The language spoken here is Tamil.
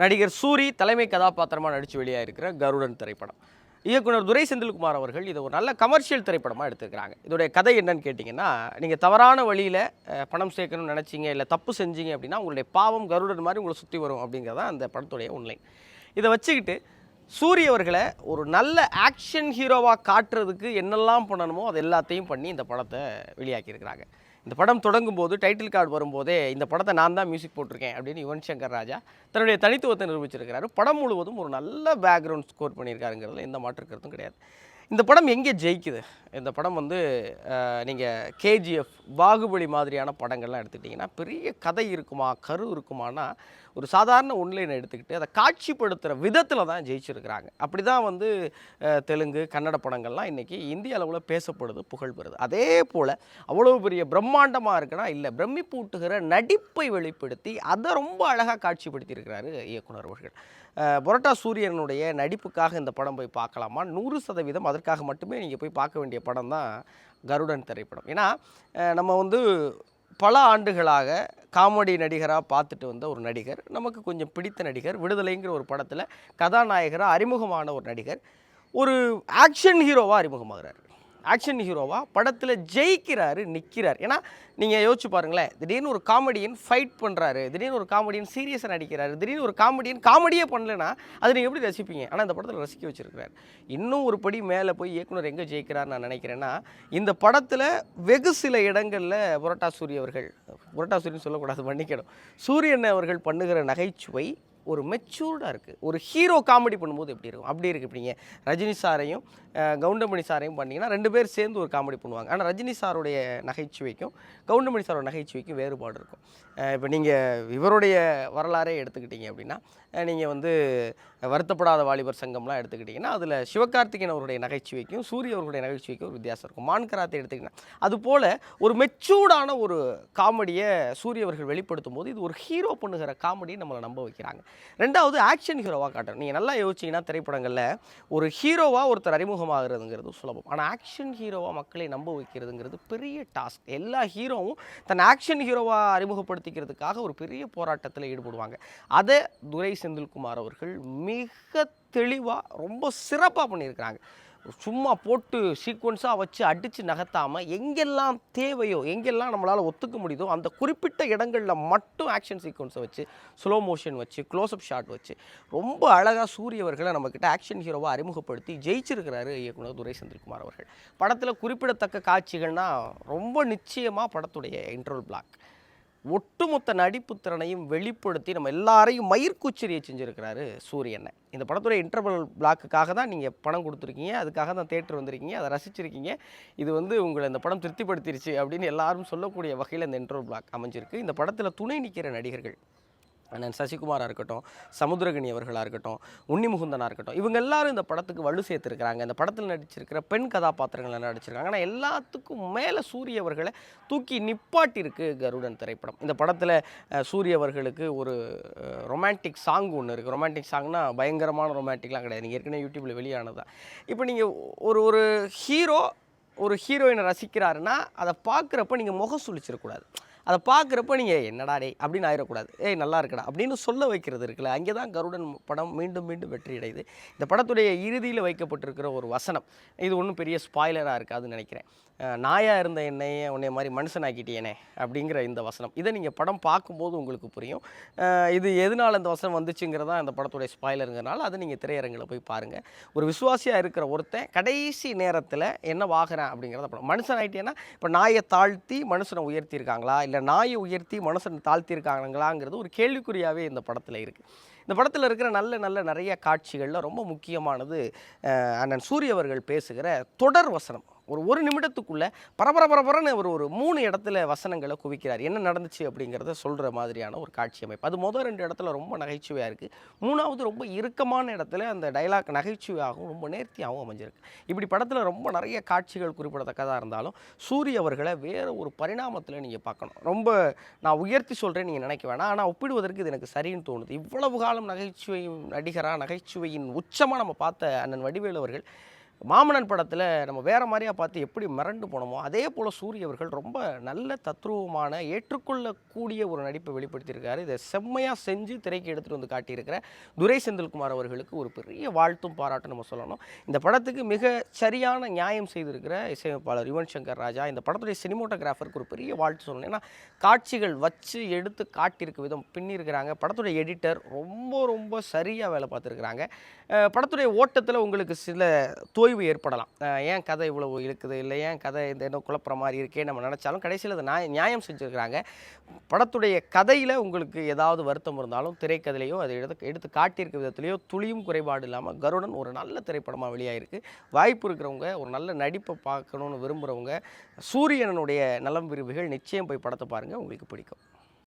நடிகர் சூரி தலைமை கதாபாத்திரமாக நடித்து வெளியாக இருக்கிற கருடன் திரைப்படம். இயக்குனர் துரை செந்தில்குமார் அவர்கள் இதை ஒரு நல்ல கமர்ஷியல் திரைப்படமாக எடுத்துக்கிறாங்க இதோடைய கதை என்னன்னு கேட்டிங்கன்னா நீங்கள் தவறான வழியில் பணம் சேர்க்கணும்னு நினச்சிங்க இல்லை தப்பு செஞ்சீங்க அப்படின்னா உங்களுடைய பாவம் கருடன் மாதிரி உங்களை சுற்றி வரும் அப்படிங்கிறதா அந்த படத்துடைய ஒன்லைன் இதை வச்சுக்கிட்டு சூரிய அவர்களை ஒரு நல்ல ஆக்ஷன் ஹீரோவாக காட்டுறதுக்கு என்னெல்லாம் பண்ணணுமோ அது எல்லாத்தையும் பண்ணி இந்த படத்தை வெளியாக்கியிருக்கிறாங்க. இந்த படம் தொடங்கும் போது டைட்டில் கார்டு வரும்போதே இந்த படத்தை நான் தான் மியூசிக் போட்டிருக்கேன் அப்படின்னு யுவன் சங்கர் ராஜா தன்னுடைய தனித்துவத்தை நிரூபிச்சிருக்கிறாரு. படம் முழுவதும் ஒரு நல்ல பேக்ரவுண்ட் ஸ்கோர் பண்ணியிருக்காருங்கிறதுல எந்த மாற்று கருத்தும் கிடையாது. இந்த படம் எங்கே ஜெயிக்குது? இந்த படம் வந்து நீங்கள் கேஜிஎஃப் பாகுபலி மாதிரியான படங்கள்லாம் எடுத்துக்கிட்டிங்கன்னா பெரிய கதை இருக்குமா கரு இருக்குமானா ஒரு சாதாரண ஒன்லைனை எடுத்துக்கிட்டு அதை காட்சிப்படுத்துகிற விதத்தில் தான் ஜெயிச்சிருக்கிறாங்க. அப்படி தான் வந்து தெலுங்கு கன்னட படங்கள்லாம் இன்றைக்கி இந்திய அளவில் பேசப்படுது புகழ் பெறுது. அதே போல் அவ்வளோ பெரிய பிரம்மாண்டமாக இருக்குன்னா இல்லை பிரமிப்பூட்டுகிற நடிப்பை வெளிப்படுத்தி அதை ரொம்ப அழகாக காட்சிப்படுத்தியிருக்கிறாரு இயக்குனர் அவர்கள். புரட்டா சூரியனுடைய நடிப்புக்காக இந்த படம் போய் பார்க்கலாமா? நூறு சதவீதம் அதற்காக மட்டுமே நீங்கள் போய் பார்க்க வேண்டிய படம் தான் கருடன் திரைப்படம். ஏன்னா நம்ம வந்து பல ஆண்டுகளாக காமெடி நடிகராக பார்த்துட்டு வந்த ஒரு நடிகர் நமக்கு கொஞ்சம் பிடித்த நடிகர் விடுதலைங்கிற ஒரு படத்தில் கதாநாயகராக அறிமுகமான ஒரு நடிகர் ஒரு ஆக்ஷன் ஹீரோவாக அறிமுகமாகிறார். ஆக்ஷன் ஹீரோவாக படத்தில் ஜெயிக்கிறாரு நிற்கிறார் ஏன்னா நீங்கள் யோசிச்சு பாருங்களேன் திடீர்னு ஒரு காமெடியன் ஃபைட் பண்ணுறாரு திடீர்னு ஒரு காமெடியன் சீரியஸாக நடிக்கிறாரு திடீர்னு ஒரு காமெடியன் காமெடியே பண்ணலனா அதை நீங்கள் எப்படி ரசிப்பீங்க? ஆனால் இந்த படத்தில் ரசிக்க வச்சுருக்கிறார். இன்னும் ஒரு படி மேலே போய் இயக்குனர் எங்கே ஜெயிக்கிறார் நான் நினைக்கிறேன்னா இந்த படத்தில் வெகு சில இடங்களில் புரட்டா சூரிய அவர்கள் புரட்டா சூரியன் சொல்லக்கூடாது மன்னிக்கணும். சூரியன் அவர்கள் பண்ணுகிற நகைச்சுவை ஒரு மெச்சூர்டாக இருக்குது ஒரு ஹீரோ காமெடி பண்ணும்போது எப்படி இருக்கும்? அப்படி இருக்குது இப்படிங்க ரஜினி சாரையும் கவுண்டமணி சாரையும் பண்ணிங்கன்னா ரெண்டு பேர் சேர்ந்து ஒரு காமெடி பண்ணுவாங்க. ஆனால் ரஜினி சாருடைய நகைச்சுவைக்கும் கவுண்டமணி சாரோட நகைச்சுவைக்கும் வேறுபாடு இருக்கும். இப்போ நீங்கள் இவருடைய வரலாறே எடுத்துக்கிட்டீங்க அப்படின்னா நீங்கள் வந்து வருத்தப்படாத வாலிபர் சங்கம்லாம் எடுத்துக்கிட்டிங்கன்னா அதில் சிவகார்த்திகேயன் அவருடைய நகைச்சுவைக்கும் சூரிய அவர்களுடைய நகைச்சுவைக்கும் ஒரு வித்தியாசம் இருக்கும். மான்கராத்தை கராத்தே அதுபோல் ஒரு மெச்சூர்டான ஒரு காமெடியை சூரிய அவர்கள் வெளிப்படுத்தும் போது இது ஒரு ஹீரோ பண்ணுகிற காமெடியை நம்மளை நம்ப வைக்கிறாங்க. ரெண்டாவது ஆக்ஷன் ஹீரோவாக காட்டுறோம் நீங்கள் நல்லா யோசிச்சிங்கன்னா திரைப்படங்களில் ஒரு ஹீரோவாக ஒருத்தர் அறிமுகமாகிறதுங்கிறது சுலபம். ஆனால் ஆக்ஷன் ஹீரோவாக மக்களை நம்ப வைக்கிறதுங்கிறது பெரிய டாஸ்க் எல்லா ஹீரோவும் தன் ஆக்ஷன் ஹீரோவாக அறிமுகப்படுத்திக்கிறதுக்காக ஒரு பெரிய போராட்டத்தில் ஈடுபடுவாங்க. அதை துரை செந்தில்குமார் அவர்கள் மிக தெளிவாக ரொம்ப சிறப்பாக பண்ணியிருக்கிறாங்க. சும்மா போட்டு சீக்வன்ஸாக வச்சு அடித்து நகர்த்தாமல் எங்கெல்லாம் தேவையோ எங்கெல்லாம் நம்மளால் ஒத்துக்க முடியுதோ அந்த குறிப்பிட்ட இடங்களில் மட்டும் ஆக்ஷன் சீக்வன்ஸை வச்சு ஸ்லோ மோஷன் வச்சு க்ளோஸ்அப் ஷாட் வச்சு ரொம்ப அழகாக சூரியவர்களை நம்மக்கிட்ட ஆக்ஷன் ஹீரோவாக அறிமுகப்படுத்தி ஜெயிச்சிருக்கிறாரு இயக்குனர் துரை செந்தில்குமார் அவர்கள். படத்தில் குறிப்பிடத்தக்க காட்சிகள்னால் ரொம்ப நிச்சயமாக படத்துடைய இன்ட்ரோல் பிளாக் ஒட்டுமொத்த நடிப்பு திறனையும் வெளிப்படுத்தி நம்ம எல்லாரையும் மயிர்கூச்சரிய செஞ்சுருக்கிறாரு சூரியனை. இந்த படத்துடைய இன்டர்வல் பிளாக்குக்காக தான் நீங்கள் பணம் கொடுத்துருக்கீங்க. அதுக்காக தான் தேட்டர் வந்திருக்கீங்க. அதை ரசிச்சிருக்கீங்க. இது வந்து உங்களை இந்த படம் திருப்திப்படுத்திருச்சு அப்படின்னு எல்லாரும் சொல்லக்கூடிய வகையில் இந்த இன்டர்வல் பிளாக் அமைஞ்சிருக்கு. இந்த படத்தில் துணை நிற்கிற நடிகர்கள் அண்ணன் சசிகுமாராக இருக்கட்டும் சமுத்திரகனி அவர்களாக இருக்கட்டும் உன்னிமுகுந்தனாக இருக்கட்டும் இவங்க எல்லாரும் இந்த படத்துக்கு வலு சேர்த்துருக்கிறாங்க. இந்த படத்தில் நடிச்சிருக்கிற பெண் கதாபாத்திரங்கள் நடிச்சிருக்காங்க. ஆனால் எல்லாத்துக்கும் மேலே சூரிய அவர்களை தூக்கி நிப்பாட்டியிருக்கு கருடன் திரைப்படம். இந்த படத்தில் சூரிய அவர்களுக்கு ஒரு ரொமான்டிக் சாங் ஒன்று இருக்குது ரொமான்டிக் சாங்னா பயங்கரமான ரொமான்டிக்லாம் கிடையாது. நீங்கள் ஏற்கனவே யூடியூப்பில் வெளியானதான் இப்போ நீங்கள் ஒரு ஒரு ஹீரோ ஒரு ஹீரோயினை ரசிக்கிறாருன்னா அதை பார்க்குறப்ப நீங்கள் முகம் சுழிச்சிடக்கூடாது அதை பார்க்குறப்ப நீங்கள் என்னடா டே அப்படின்னு ஆயிடக்கூடாது ஏய் நல்லா இருக்கடா. அப்படின்னு சொல்ல வைக்கிறது இருக்குல்ல அங்கே தான் கருடன் படம் மீண்டும் மீண்டும் வெற்றி அடையுது இந்த படத்துடைய இறுதியில் வைக்கப்பட்டிருக்கிற ஒரு வசனம் இது ஒன்றும் பெரிய ஸ்பாய்லராக இருக்காதுன்னு நினைக்கிறேன். நாயாக இருந்த என்னையே உன்னை மாதிரி மனுஷனாக்கிட்டேனே அப்படிங்கிற இந்த வசனம். இதை நீங்கள் படம் பார்க்கும்போது உங்களுக்கு புரியும். இது எதனால் இந்த வசனம் வந்துச்சுங்கிறதா இந்த படத்துடைய ஸ்பாய்லருங்கிறனால அதை நீங்கள் திரையரங்கில் போய் பாருங்கள் ஒரு விசுவாசியாக இருக்கிற ஒருத்தன் கடைசி நேரத்தில் என்ன வாகிறேன் அப்படிங்கிறத படம். மனுஷன் ஆகிட்டேன்னா இப்போ நாயை தாழ்த்தி மனுஷனை உயர்த்தியிருக்காங்களா? இல்லை நாயை உயர்த்தி மனுஷன் தாழ்த்தியிருக்காங்களாங்கிறது ஒரு கேள்விக்குறியாகவே இந்த படத்தில் இருக்குது இந்த படத்தில் இருக்கிற நல்ல நல்ல நிறைய காட்சிகளில் ரொம்ப முக்கியமானது அண்ணன் சூரிய அவர்கள் பேசுகிற தொடர் வசனம். ஒரு ஒரு நிமிடத்துக்குள்ளே பரபர பரபரன்னு ஒரு ஒரு மூணு இடத்துல வசனங்களை குவிக்கிறார். என்ன நடந்துச்சு அப்படிங்கிறத சொல்கிற மாதிரியான ஒரு காட்சி அமைப்பு. அது முதல் ரெண்டு இடத்துல ரொம்ப நகைச்சுவையாக இருக்குது மூணாவது ரொம்ப இறுக்கமான இடத்துல அந்த டைலாக் நகைச்சுவையாகவும் ரொம்ப நேர்த்தியாகவும் அமைஞ்சிருக்கு. இப்படி படத்தில் ரொம்ப நிறைய காட்சிகள் குறிப்பிடத்தக்கதாக இருந்தாலும் சூரிய அவர்களை வேறு ஒரு பரிணாமத்தில் நீங்கள் பார்க்கணும். ரொம்ப நான் உயர்த்தி சொல்கிறேன் நீங்கள் நினைக்க வேணாம். ஆனால் ஒப்பிடுவதற்கு இது எனக்கு சரின்னு தோணுது. இவ்வளவு காலம் நகைச்சுவை நடிகராக நகைச்சுவையின் உச்சமாக நம்ம பார்த்த அண்ணன் வடிவேலு அவர்கள் மாமன்னன் படத்தில் நம்ம வேறு மாதிரியா பார்த்து எப்படி மிரண்டு போனோமோ அதே போல் சூரிய அவர்கள் ரொம்ப நல்ல தத்ரூபமான ஏற்றுக்கொள்ளக்கூடிய ஒரு நடிப்பை வெளிப்படுத்தியிருக்காரு. இதை செம்மையாக செஞ்சு திரைக்கு எடுத்துகிட்டு வந்து காட்டியிருக்கிற துரை செந்தில்குமார் அவர்களுக்கு ஒரு பெரிய வாழ்த்தும் பாராட்டும் நம்ம சொல்லணும். இந்த படத்துக்கு மிக சரியான நியாயம் செய்திருக்கிற இசையமைப்பாளர் யுவன் சங்கர் ராஜா இந்த படத்துடைய சினிமோட்டோகிராஃபருக்கு ஒரு பெரிய வாழ்த்து சொல்லணும். ஏன்னா காட்சிகள் வச்சு எடுத்து காட்டியிருக்க விதம் பின்னிருக்கிறாங்க படத்துடைய எடிட்டர் ரொம்ப ரொம்ப சரியாக வேலை பார்த்துருக்குறாங்க. படத்துடைய ஓட்டத்தில் உங்களுக்கு சில தோய் ஓய்வு ஏற்படலாம். ஏன் கதை இவ்வளவு இருக்குது இல்லை ஏன் கதை இந்த என்ன குழப்புற மாதிரி இருக்கே நம்ம நினச்சாலும் கடைசியில் அதை நியாய நியாயம் செஞ்சுருக்கிறாங்க. படத்துடைய கதையில் உங்களுக்கு ஏதாவது வருத்தம் இருந்தாலும் திரைக்கதையிலையோ அதை எடுத்து எடுத்து காட்டியிருக்க விதத்துலையோ துளியும் குறைபாடு இல்லாமல் கருடன் ஒரு நல்ல திரைப்படமாக வெளியாகிருக்கு வாய்ப்பு இருக்கிறவங்க ஒரு நல்ல நடிப்பை பார்க்கணுன்னு விரும்புகிறவங்க சூரியனனுடைய நலம் விரும்பிகள் நிச்சயம் போய் படத்தை பாருங்கள் உங்களுக்கு பிடிக்கும்.